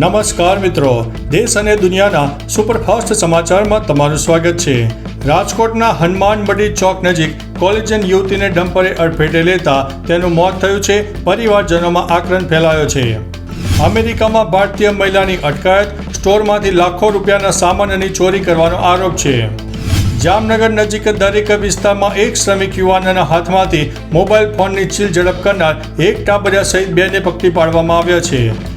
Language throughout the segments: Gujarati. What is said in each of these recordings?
નમસ્કાર મિત્રો. દેશ અને દુનિયાના સુપરફાસ્ટ સમાચારમાં તમારું સ્વાગત છે. રાજકોટના હનુમાન બડી ચોક નજીક કોલેજન યુવતીને ડમ્પરે અડફેટે લેતા તેનું મોત થયું છે. પરિવારજનોમાં આક્રંદ ફેલાયો છે. અમેરિકામાં ભારતીય મહિલાની અટકાયત, સ્ટોરમાંથી લાખો રૂપિયાના સામાનની ચોરી કરવાનો આરોપ છે. જામનગર નજીક દરેક વિસ્તારમાં એક શ્રમિક યુવાનના હાથમાંથી મોબાઈલ ફોનની ચીલ ઝડપ કરનાર એક ટાબરિયા સહિત બેને પકડી પાડવામાં આવ્યા છે.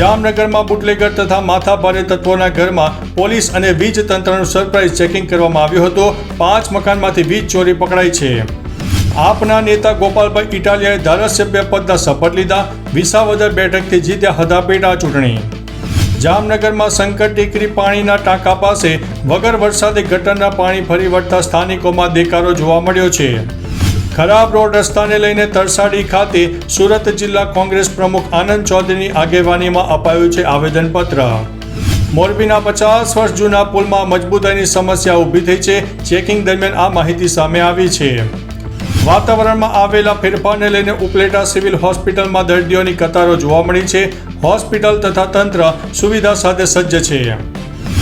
જામનગરમાં બુટલેગર તથા માથાભારે તત્વોના ઘરમાં પોલીસ અને વીજ તંત્રનું સરપ્રાઇઝ ચેકિંગ કરવામાં આવ્યું હતું. પાંચ મકાનમાંથી વીજ ચોરી પકડાઈ છે. આપના નેતા ગોપાલભાઈ ઇટાલિયાએ ધારાસભ્ય પદના શપથ લીધા. વિસાવદર બેઠકથી જીત્યા હતા પેટા ચૂંટણી. જામનગરમાં સંકટ ટેકરી પાણીના ટાંકા પાસે વગર વરસાદે ગટરના પાણી ફરી વળતા સ્થાનિકોમાં દેકારો જોવા મળ્યો છે. ખરાબ રોડ રસ્તાને લઈને તરસાડી ખાતે સુરત જિલ્લા કોંગ્રેસ પ્રમુખ આનંદ ચૌધરીની આગેવાનીમાં અપાયું છે આવેદનપત્ર. મોરબીના પચાસ વર્ષ જૂના પુલમાં મજબૂતાઈની સમસ્યા ઊભી થઈ છે. ચેકિંગ દરમિયાન આ માહિતી સામે આવી છે. વાતાવરણમાં આવેલા ફેરફારને લઈને ઉપલેટા સિવિલ હોસ્પિટલમાં દર્દીઓની કતારો જોવા મળી છે. હોસ્પિટલ તથા તંત્ર સુવિધા સાથે સજ્જ છે.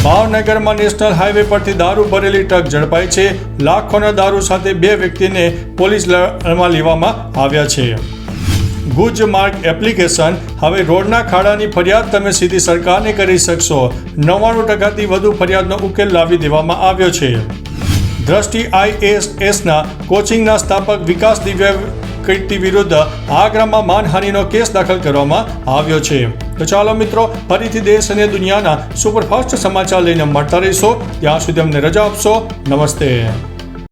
ભાવનગરમાં નેશનલ હાઈવે પરથી દારૂ ભરેલી ટ્રક ઝડપાઈ છે. લાખોના દારૂ સાથે બે વ્યક્તિને પોલીસ લમાં લેવામાં આવ્યા છે. ગુજ માર્ગ એપ્લિકેશન, હવે રોડના ખાડાની ફરિયાદ તમે સીધી સરકારને કરી શકશો. નવ્વાણું ટકાથી વધુ ફરિયાદનો ઉકેલ લાવી દેવામાં આવ્યો છે. દ્રષ્ટિ આઈએએસના કોચિંગના સ્થાપક વિકાસ દિવ્ય કીર્તિ વિરુદ્ધ આગ્રામાં માનહાનિનો કેસ દાખલ કરવામાં આવ્યો છે. તો ચાલો મિત્રો, ફરીથી દેશ અને દુનિયાના સુપરફાસ્ટ સમાચાર લઈને મળતા રહીશો. ત્યાં સુધી અમને રજા આપશો. નમસ્તે.